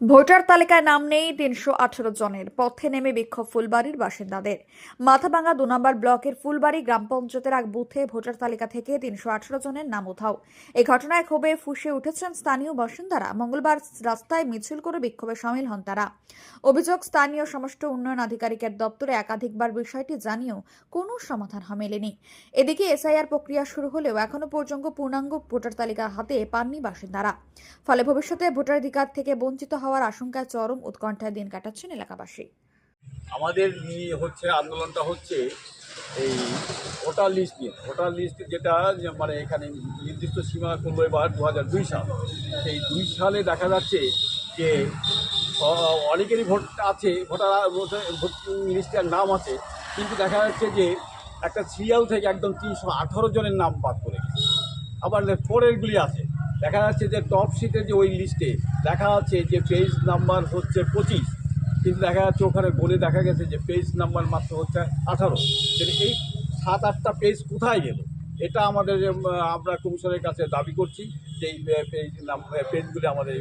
Voter তালিকায় নাম নেই তিনশো আঠারো জনের। পথে নেমে বিক্ষোভ ফুলবাড়ির বাসিন্দাদের। মাথাভাঙ্গা দু নম্বর ব্লকের ফুলবাড়ি গ্রাম পঞ্চায়েতের এক বুথে ভোটার তালিকা থেকে তিনশো আঠারো জনের নাম উধাও। এই ঘটনায় ক্ষোভে ফুসে উঠেছেন স্থানীয় বাসিন্দারা। মঙ্গলবার রাস্তায় মিছিল করে বিক্ষোভে সামিল হন তারা। অভিযোগ, স্থানীয় সমষ্ট উন্নয়ন আধিকারিকের দপ্তরে একাধিকবার বিষয়টি জানিয়েও কোনো সমাধান মেলেনি এদিকে এসআইআর প্রক্রিয়া শুরু হলেও এখনও পর্যন্ত পূর্ণাঙ্গ ভোটার তালিকা হাতে পাননি বাসিন্দারা। ফলে ভবিষ্যতে ভোটাধিকার থেকে বঞ্চিত হওয়ার আশঙ্কায় চরম উৎকণ্ঠায় দিন কাটাচ্ছেন এলাকাবাসী। আমাদের হচ্ছে আন্দোলনটা হচ্ছে এই ভোটার লিস্ট নিয়ে। ভোটার লিস্ট যেটা মানে এখানে নির্দিষ্ট সীমা করল এবার দু হাজার দুই সাল। সেই দুই সালে দেখা যাচ্ছে যে অনেকেরই ভোট আছে, ভোটার ভোট লিস্টের নাম আছে, কিন্তু দেখা যাচ্ছে যে একটা সিরিয়াল থেকে একদম তিনশো আঠারো জনের নাম বাদ করে আবার যে পরেরগুলি আছে দেখা যাচ্ছে যে টপ সিটে যে ওই লিস্টে দেখা যাচ্ছে যে পেজ নাম্বার হচ্ছে পঁচিশ কিন্তু দেখা যাচ্ছে ওখানে বলে দেখা গেছে যে পেজ নাম্বার মাত্র হচ্ছে আঠারো। তাহলে এই সাত আটটা পেজ কোথায় গেল? এটা আমাদের আমরা কমিশনের কাছে দাবি করছি যে এই পেজ নাম পেজগুলি আমাদের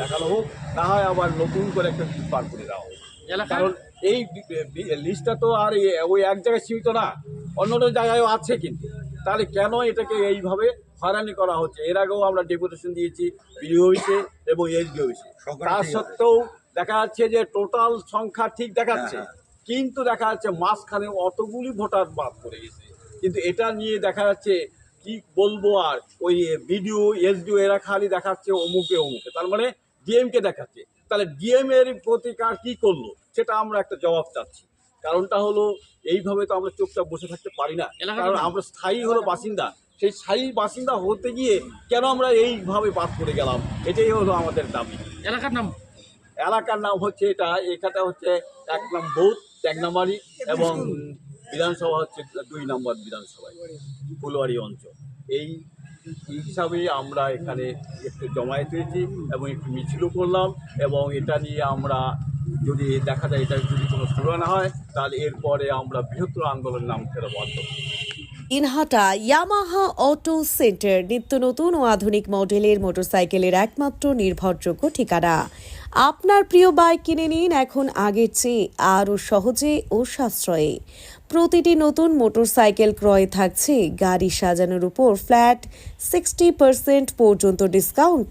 দেখানো হোক না হয় আবার নতুন করে একটা লিস্ট বার করে দেওয়া হোক। কারণ এই লিস্টটা তো আর ওই এক জায়গায় সীমিত না অন্য অন্য জায়গায়ও আছে কিন্তু। তাহলে কেন এটাকে এইভাবে হয়রানি করা হচ্ছে? এর আগেও আমরা ডেপুটেশন দিয়েছি বিডিও হয়েছে এবং এসডি হয়েছে। তার সত্ত্বেও দেখা যাচ্ছে যে টোটাল সংখ্যা ঠিক দেখাচ্ছে। কিন্তু দেখা যাচ্ছে মাঝখানে অতগুলি ভোটার বাদ পড়ে গেছে। কিন্তু এটা নিয়ে দেখা যাচ্ছে কি বলব আর ওই বিডিও এসডিও এরা খালি দেখাচ্ছে অমুকে অমুকে। তার মানে ডিএমকে দেখাচ্ছে। তাহলে ডিএম এর প্রতিকার কি করল? সেটা আমরা একটা জবাব চাচ্ছি। কারণটা হলো এইভাবে তো আমরা চোখটা বসে থাকতে পারি না। কারণ আমরা স্থায়ী হলো বাসিন্দা। সেই স্থায়ী বাসিন্দা হতে গিয়ে কেন আমরা এইভাবে বাদ পড়ে গেলাম? এটাই হলো আমাদের দাবি। এলাকার নাম? এলাকার নাম হচ্ছে এটা। এখানটা হচ্ছে এক নাম বৌদ্ধ এক নাম্বারই এবং বিধানসভা হচ্ছে দুই নম্বর বিধানসভায় ফুলবাড়ি অঞ্চল। এই হিসাবে আমরা এখানে একটু জমায়েত হয়েছি এবং একটু মিছিলও করলাম এবং এটা নিয়ে আমরা যদি দেখা যায় এটা যদি কোনো শুরু না হয়, তাহলে এরপরে আমরা বৃহত্তর আন্দোলন নাম ফেরা বন্ধ ইনহাটা ইয়ামাহা অটো সেন্টার নিত্য নতুন ও আধুনিক মডেলের মোটরসাইকেলের একমাত্র নির্ভরযোগ্য ঠিকানা। আপনার প্রিয় বাইক কিনে নিন এখন আগের চেয়ে আরও সহজে ও সাশ্রয়ে। প্রতিটি নতুন মোটরসাইকেল ক্রয়ে থাকছে গাড়ি সাজানোর উপর ফ্ল্যাট, সিক্সটি পার্সেন্ট পর্যন্ত ডিসকাউন্ট